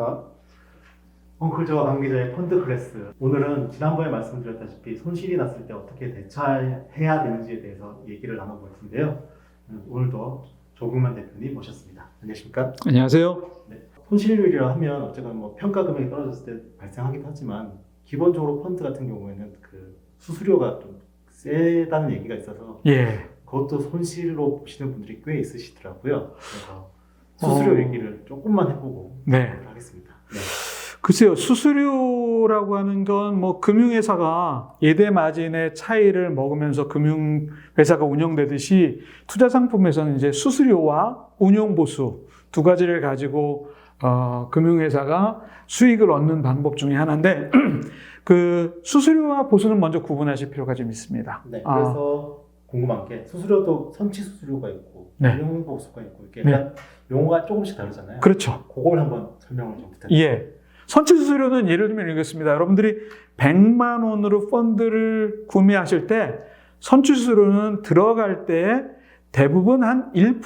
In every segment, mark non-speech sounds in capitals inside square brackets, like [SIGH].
안녕하십니까. 엉클저와 관계자의 펀드 클래스. 오늘은 지난번에 말씀드렸다시피 손실이 났을 때 어떻게 대처해야 되는지에 대해서 얘기를 나눠볼 텐데요. 음, 오늘도 조국만 대표님 모셨습니다. 안녕하십니까. 안녕하세요. 손실률이라 하면 어쨌든 뭐 평가 금액이 떨어졌을 때 발생하긴 하지만 기본적으로 펀드 같은 경우에는 그 수수료가 좀 세다는 얘기가 있어서 예. 그것도 손실로 보시는 분들이 꽤 있으시더라고요. 그래서 수수료 어. 얘기를 조금만 해보고 네. 하겠습니다. 네. 글쎄요, 수수료라고 하는 건 뭐 금융회사가 예대 마진의 차이를 먹으면서 금융회사가 운영되듯이 투자 상품에서는 이제 수수료와 운용보수 두 가지를 가지고 어, 금융회사가 수익을 얻는 방법 중에 하나인데 [CLEARS THROAT] 그 수수료와 보수는 먼저 구분하실 필요가 좀 있습니다. 네, 아. 그래서 궁금한 게 수수료도 선치 수수료가 있고 네. 운용보수가 있고 이렇게 약간 용어가 조금씩 다르잖아요. 그렇죠. 그걸 한번 설명을 좀 부탁드립니다. 예. 선취 수수료는 예를 들면 이렇습니다. 여러분들이 100만 원으로 펀드를 구매하실 때 선취 수수료는 들어갈 때 대부분 한 1%,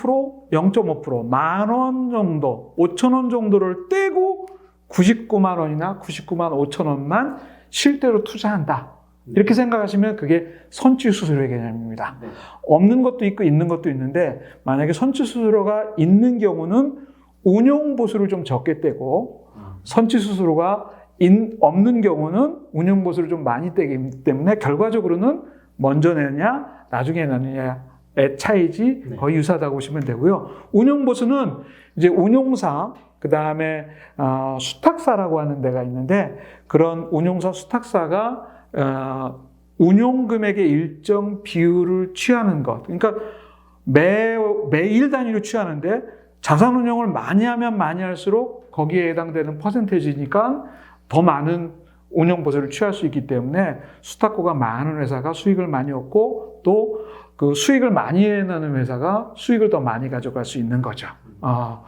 0.5%, 만 원 정도, 5천 원 정도를 떼고 99만 원이나 99만 5천 원만 실대로 투자한다. 이렇게 생각하시면 그게 선취 수수료의 개념입니다. 네. 없는 것도 있고 있는 것도 있는데 만약에 선취 수수료가 있는 경우는 운용 보수를 좀 적게 떼고 음. 선취 수수료가 인- 없는 경우는 운용 보수를 좀 많이 떼기 때문에 결과적으로는 먼저 내느냐 나중에 내느냐의 차이지 네. 거의 유사하다고 보시면 되고요. 운용 보수는 이제 운용사 그 다음에 어, 수탁사라고 하는 데가 있는데 그런 운용사 수탁사가 어, 운용 금액의 일정 비율을 취하는 것. 그러니까 매 매일 단위로 취하는데 자산 운용을 많이 하면 많이 할수록 거기에 해당되는 퍼센테이지니까 더 많은 운용 보수를 취할 수 있기 때문에 수탁고가 많은 회사가 수익을 많이 얻고 또 그 수익을 많이 내는 회사가 수익을 더 많이 가져갈 수 있는 거죠. 아,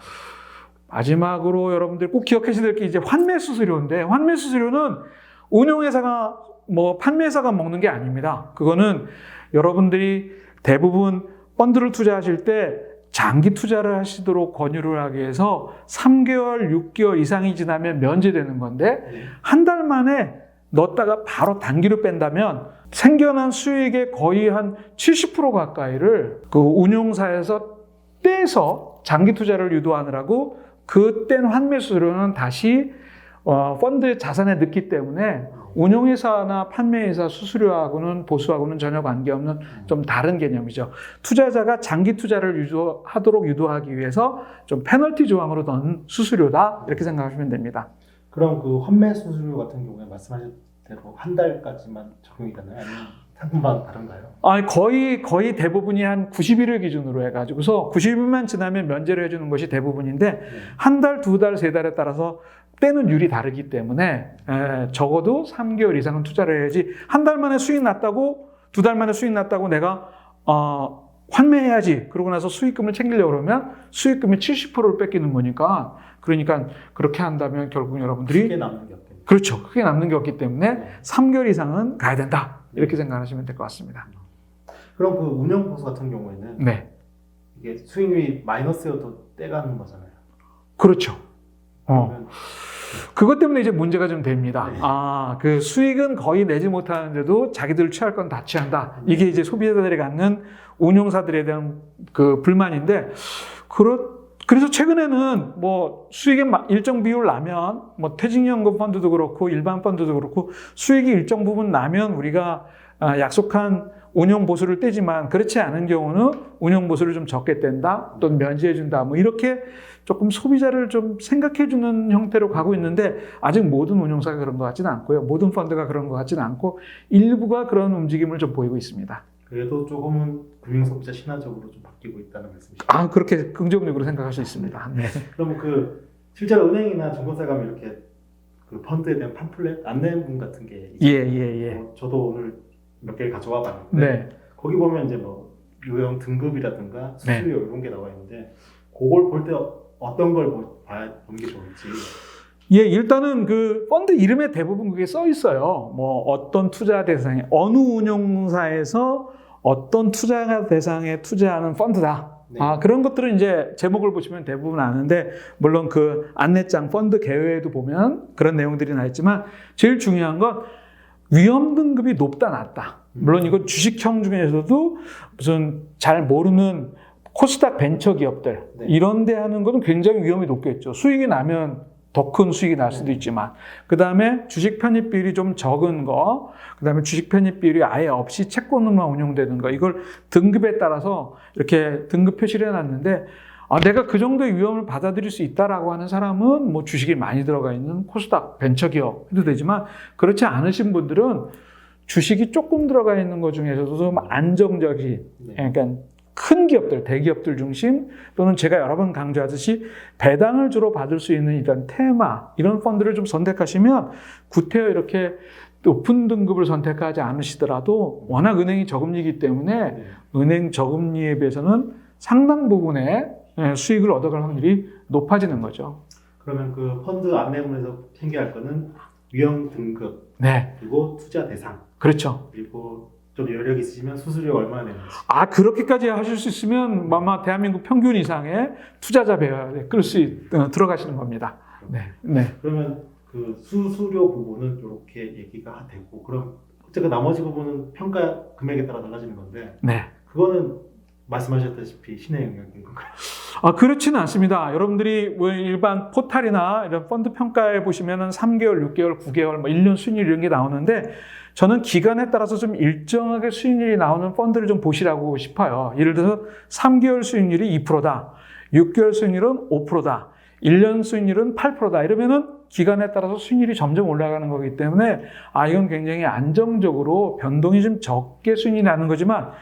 마지막으로 여러분들 꼭 기억하셔야 될 게 이제 환매 수수료인데 환매 수수료는 운용회사가 뭐 판매사가 먹는 게 아닙니다. 그거는 여러분들이 대부분 펀드를 투자하실 때 장기 투자를 하시도록 권유를 하기 위해서 3개월, 6개월 이상이 지나면 면제되는 건데 네. 한달 만에 넣었다가 바로 단기로 뺀다면 생겨난 수익의 거의 한 70% 가까이를 그 운용사에서 떼서 장기 투자를 유도하느라고 그뗀 환매 수수료는 다시 어, 펀드 자산에 넣기 때문에 운용회사나 판매회사 수수료하고는 보수하고는 전혀 관계없는 좀 다른 개념이죠. 투자자가 장기 투자를 유도하도록 유도하기 위해서 좀 페널티 조항으로 넣은 수수료다 이렇게 생각하시면 됩니다. 그럼 그 환매 수수료 같은 경우에 말씀하신 대로 한 달까지만 적용이 되나요? 아니면 상품마다 다른가요? 아, 거의 거의 대부분이 한 90일을 기준으로 해가지고서 90일만 지나면 면제를 해주는 것이 대부분인데 네. 한 달, 두 달, 세 달에 따라서 떼는 율이 다르기 때문에 에, 적어도 3개월 이상은 투자를 해야지 한 달 만에 수익 났다고 두 달 만에 수익 났다고 내가 어, 환매해야지 그러고 나서 수익금을 챙기려고 그러면 수익금의 70%를 뺏기는 거니까 그러니까 그렇게 한다면 결국 여러분들이 크게 남는 게 없겠네요. 그렇죠 크게 남는 게 없기 때문에 네. 3개월 이상은 가야 된다 이렇게 생각하시면 될 것 같습니다. 그럼 그 운영 보수 같은 경우에는 네, 이게 수익률이 마이너스여도 떼가는 거잖아요. 그렇죠. 어. 그것 때문에 이제 문제가 좀 됩니다. 네. 아, 그 수익은 거의 내지 못하는데도 자기들 취할 건 다 취한다. 이게 이제 소비자들이 갖는 운용사들에 대한 그 불만인데, 그렇, 그래서 최근에는 뭐 수익의 마- 일정 비율 나면 뭐 퇴직연금 펀드도 그렇고 일반 펀드도 그렇고 수익이 일정 부분 나면 우리가 아, 약속한 운용 보수를 떼지만 그렇지 않은 경우는 운용 보수를 좀 적게 뗀다 또는 면제해 준다 뭐 이렇게 조금 소비자를 좀 생각해 주는 형태로 가고 있는데 아직 모든 운용사가 그런 것 같지는 않고요 모든 펀드가 그런 것 같지는 않고 일부가 그런 움직임을 좀 보이고 있습니다. 그래도 조금은 금융소비자 신화적으로 좀 바뀌고 있다는 말씀이시죠? 아 그렇게 긍정적으로 생각할 수 있습니다. 네. 그럼 그 실제로 은행이나 증권사 가면 이렇게 그 펀드에 대한 팜플렛 안내문 같은 게 예, 있어요. 예, 예. 어, 저도 오늘 몇 개를 가져와 봤는데 네. 거기 보면 이제 뭐 유형 등급이라든가 네. 수수료 이런 게 나와 있는데 그걸 볼 때 어떤 걸 보- 봐야 보는 게 좋을지 예, 일단은 그 펀드 이름에 대부분 그게 써 있어요. 뭐 어떤 투자 대상에 어느 운용사에서 어떤 투자 대상에 투자하는 펀드다. 네. 아, 그런 것들은 이제 제목을 보시면 대부분 아는데, 물론 그 안내장, 펀드 개요에도 보면 그런 내용들이 나 있지만, 제일 중요한 건 위험 등급이 높다, 낮다. 물론 이건 주식형 중에서도 무슨 잘 모르는 코스닥 벤처 기업들, 네. 이런 데 하는 것은 굉장히 위험이 높겠죠. 수익이 나면 더 큰 수익이 날 수도 있지만, 그 다음에 주식 편입 비율이 좀 적은 거, 그 다음에 주식 편입 비율이 아예 없이 채권으로만 운용되는 거, 이걸 등급에 따라서 이렇게 등급 표시를 해놨는데, 아, 내가 그 정도의 위험을 받아들일 수 있다라고 하는 사람은 뭐 주식이 많이 들어가 있는 코스닥 벤처기업 해도 되지만, 그렇지 않으신 분들은 주식이 조금 들어가 있는 것 중에서도 좀 안정적인, 네. 그러니까 큰 기업들, 대기업들 중심 또는 제가 여러 번 강조하듯이 배당을 주로 받을 수 있는 이런 테마, 이런 펀드를 좀 선택하시면 구태여 이렇게 높은 등급을 선택하지 않으시더라도 워낙 은행이 저금리이기 때문에 네. 은행 저금리에 비해서는 상당 부분의 예, 수익을 얻어갈 확률이 높아지는 거죠. 그러면 그 펀드 안내문에서 챙겨야 할 거는 위험 등급 네, 그리고 투자 대상 그렇죠. 그리고 좀 여력 있으시면 수수료 얼마나 내는지 아 그렇게까지 하실 수 있으면 아마 대한민국 평균 이상의 투자자 배열에 끌수 있- 어, 들어가시는 겁니다. 네, 네. 그러면 그 수수료 부분은 이렇게 얘기가 되고 그럼 어쨌든 나머지 부분은 평가 금액에 따라 달라지는 건데 네. 그거는 말씀하셨다시피 신의 영역인 건가요? 아, 그렇지는 않습니다. 여러분들이 뭐 일반 포탈이나 이런 펀드 평가에 보시면은 3개월, 6개월, 9개월, 뭐 1년 수익률 이런 게 나오는데 저는 기간에 따라서 좀 일정하게 수익률이 나오는 펀드를 좀 보시라고 싶어요. 예를 들어서 3개월 수익률이 2%다. 6개월 수익률은 5%다. 1년 수익률은 8%다. 이러면은 기간에 따라서 수익률이 점점 올라가는 거기 때문에 아, 이건 굉장히 안정적으로 변동이 좀 적게 수익이 나는 거지만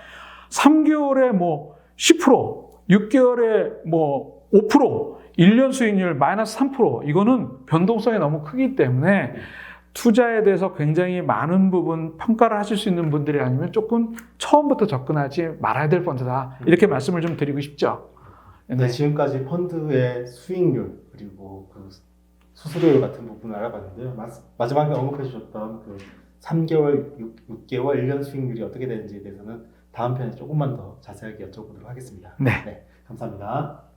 3개월에 뭐 10%, 6개월에 뭐 5%, 1년 수익률 마이너스 3% 이거는 변동성이 너무 크기 때문에 투자에 대해서 굉장히 많은 부분 평가를 하실 수 있는 분들이 아니면 조금 처음부터 접근하지 말아야 될 펀드다. 이렇게 말씀을 좀 드리고 싶죠. 네, 지금까지 펀드의 수익률 그리고 그 수수료 같은 부분을 알아봤는데요. 마, 마지막에 언급해 주셨던 그 3개월, 6, 개월 1년 수익률이 어떻게 되는지에 대해서는 다음 편에 조금만 더 자세하게 여쭤보도록 하겠습니다. 네. 감사합니다.